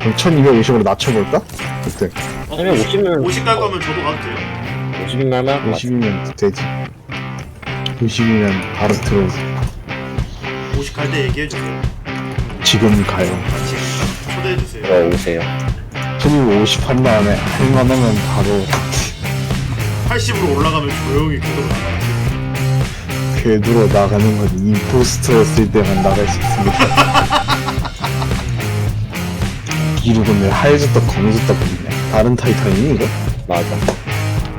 그럼 1250으로 낮춰볼까? 그때. 어, 1250은 50 갈 거면 저도 가도 돼요. 50이면 할만할 것 같아 50이면 되지. 50이면 바로 들어오지. 50 갈 때 얘기해 주세요. 지금 가요. 같이 초대해 주세요. 들어오세요. 1250 한 다음에 할만하면 바로 80으로 올라가면 조용히 계속 나가요. 궤도로 나가는 건 임포스터였을 때만 나갈 수 있습니다 근데 하얘졌다 검해졌다 보이네. 다른 이거? 맞아.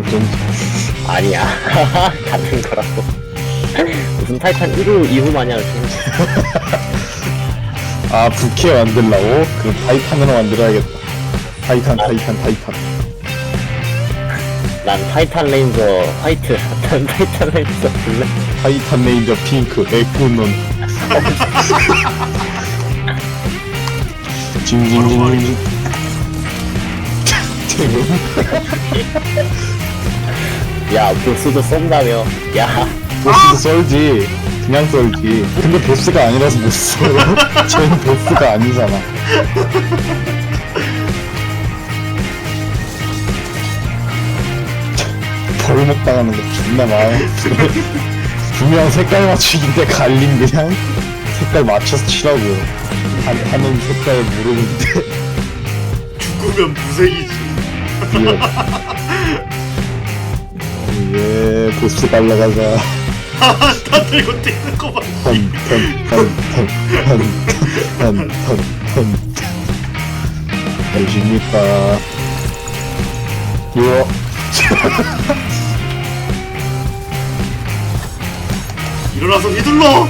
좀 아니야. 같은 거라고. 무슨 타이탄 1호 2호 마냥 아 부캐 만들라고? 그럼 타이탄으로 만들어야겠다. 타이탄 타이탄 타이탄. 난 타이탄 레인저 화이트. 난 타이탄 레인저 블랙. 타이탄 레인저 핑크 에쿠논 징징징징 야 보스도 쏜다며. 야. 보스도 썰지. 그냥 썰지. 근데 보스가 아니라서 못 써. 쟤는 보스가 아니잖아. 벌목 당하는 거 존나 마음 분명 색깔 맞추기인데 갈림 그냥 색깔 맞춰서 치라고 한, 하는 색깔 모르는데. 죽으면 무색이지. 예. 보스 갈라가자. 다 들고 뛰는 거 봐. 턴 턴 턴 턴 턴 턴턴 열심니까? 요 일어나서 휘둘러!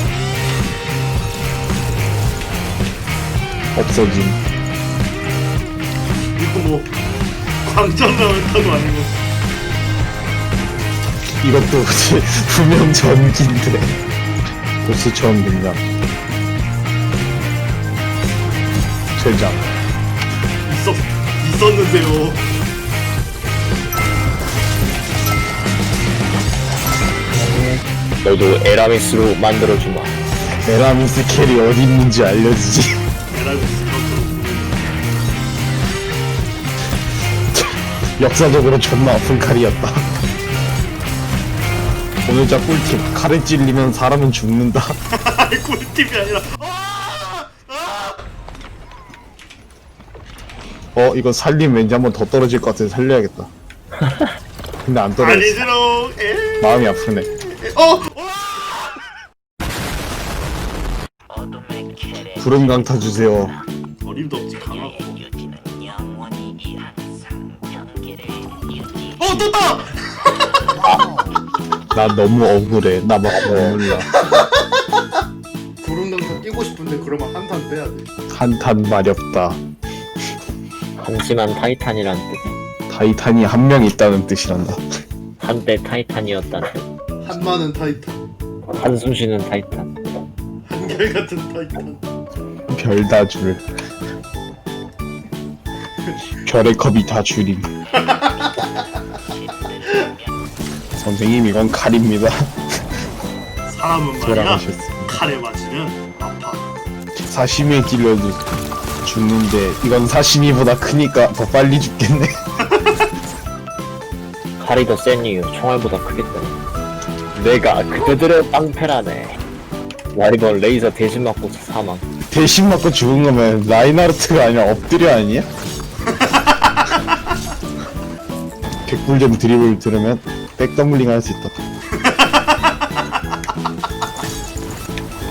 없어짐. 이거 뭐 광장라면타도 아니고. 이것도 분명 전기인데. 보스 처음 등장 최장. 있었 있었는데요. 너도 에라미스로 만들어주마. 에라미스 캐리 어디 있는지 알려주지. 역사적으로 존나 아픈 칼이었다 오늘자 꿀팁 칼에 찔리면 사람은 죽는다 아이 꿀팁이 아니라. 어 이거 살림 왠지 한번 더 떨어질 것 같아서 살려야겠다 근데 안 떨어졌어 아니지롱. 에. 마음이 아프네 어. 구름 강타 주세요 어림도 없지 강하고. 어 떴다. 나 너무 억울해 나막 눈물 나 구름등산 끼고 싶은데 그러면 한탄 빼야 돼. 한탄 마렵다 한심한 타이탄이란 뜻 타이탄이 한 명 있다는 뜻이란다 한때 타이탄이었다는 한많은 타이탄. 한숨 쉬는 타이탄 한결 같은 타이탄. 별다 줄. 별의 컵이 다 줄임. 선생님 이건 칼입니다. 사람은 말이야. 돌아가셨습니다. 칼에 맞으면 아파. 사시미에 찔려도 죽는데 이건 사시미보다 크니까 더 빨리 죽겠네. 칼이 더 센 이유 총알보다 크겠다 내가 그들의 빵패라네 와리번 레이저 대신 맞고 사망 대신 맞고 죽은 거면 라인하르트가 아니라 엎드려 아니야? 개꿀잼 드리블 들으면 백더블링 할 수 있다.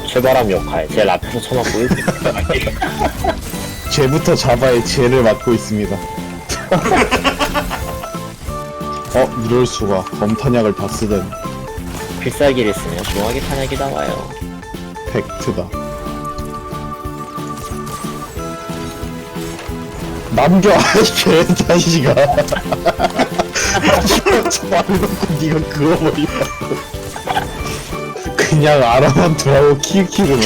최바람 역할 제일 앞에서 쳐맞고 일찍 쟤부터 잡아야 쟤를 맡고 있습니다. 어, 이럴 수가. 검탄약을 다 쓰다니. 필살기를 쓰면 조용하게 탄약이 나와요 팩트다. 남겨, 아이 개 자식아. 저말놓고 니가 그어버리라고. 그냥 알아만 두라고 키키를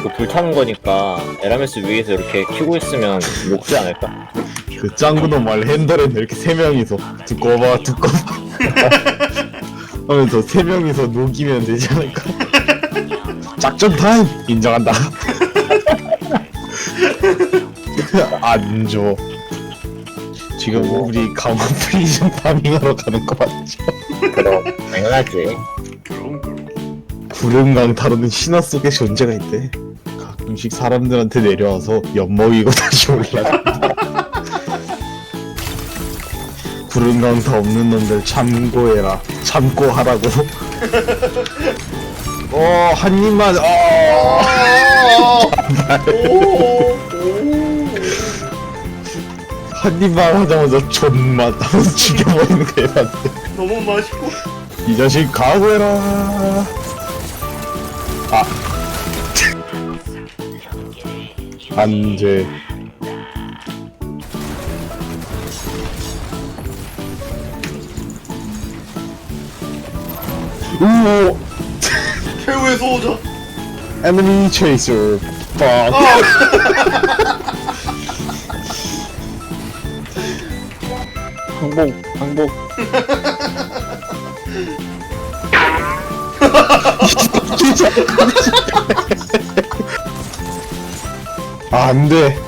이거 불타는 거니까 에라메스 위에서 이렇게 키고 있으면 녹지 않을까? 그 짱구도 말 핸들에 이렇게 세 명이서 두꺼봐 두꺼봐 하면서 세 명이서 녹이면 되지 않을까? 작전 타임 인정한다. 안 줘. 지금 우리 강원 프리즌 파밍하러 가는 거 맞죠? 그럼 당연하지 그럼 그럼 구름 강 타로는 신화 속의 존재가 있대. 가끔씩 사람들한테 내려와서 엿먹이고 다시 올라가. 구름 강 타 없는 놈들 참고해라. 참고 하라고. 어, 한 입만, 어! 한 입만 하자마자 존맛 하면서 죽여버리는 거 해봤는데. 너무 맛있고 이 자식 각오해라. 아. 안 돼. 오! 최후의 소호자 Enemy Chaser. Fuck. 항복 항복 진짜. 아, 안 돼.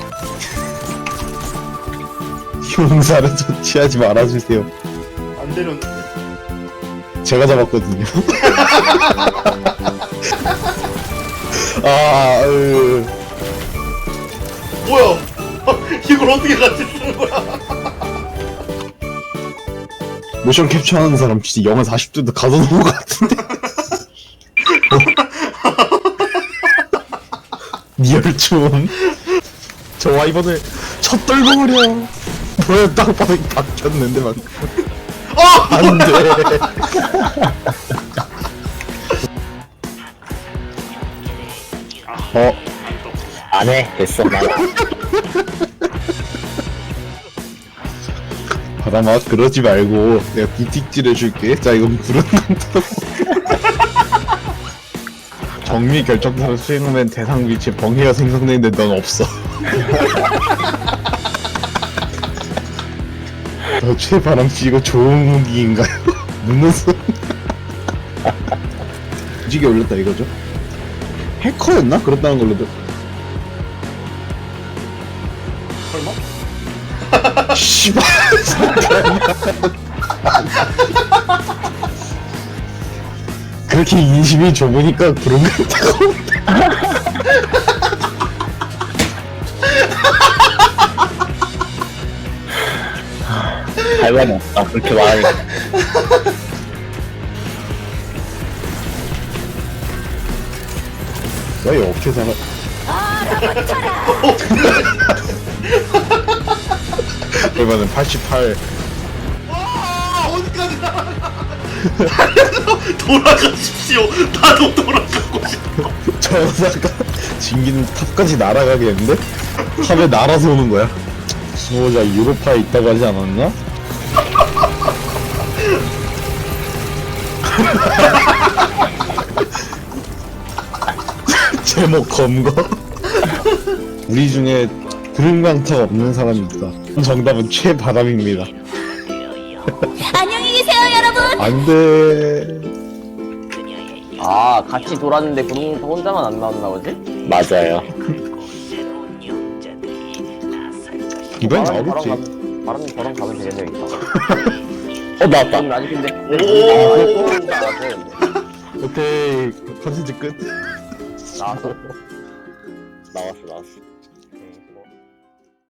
용사를 조치하지 말아주세요. 안 되렸는데 제가 잡았거든요. 아, 으. 뭐야 이걸 어떻게 같이 쓰는 거야 모션 캡처하는 사람 진짜 영하 40도도 가둬놓은 것 같은데? 리얼춤 저 와 이번을 첫 떨궈버려. 뭐야 땅바닥이 박혔는데 막. 아! 안돼. 어? 안 해. 됐어 나 바람아 그러지 말고 내가 뷰틱질 해줄게 자 이건 불은 정미 결정타를 수행하면 대상 위치에 벙해가 생성되는데 넌 없어 너 최바람 씨고 좋은 무기인가요? 눈웃음 무지개 올렸다 이거죠? 해커였나? 그렇다는 걸로 씨발. 그렇게 인심이 좁으니까 그런 거 같다고. 할 말이 없다 그렇게 말하니까 너희 어떻게 살아 이번엔 88아 어디까지 나가 돌아가십시오. 나도 돌아가고 싶어. 저 여자가 진기는 탑까지 날아가겠는데? 탑에 날아서 오는 거야? 수호자 유로파에 있다고 하지 않았나? 제목 검거? 우리 중에 구름강타가 없는 사람이 있다. 정답은 최바람입니다. 안녕히 계세요, 여러분. 안 돼. 아 같이 돌았는데 구름이 혼자만 안 나왔나 보지? 맞아요. 이번엔 바람 나오겠지. 바람 저랑 가면 되겠네 여기서 어 나왔다. 그럼 아직 근데 오. 오 나왔어 오케이. 컨텐츠 끝. 나왔어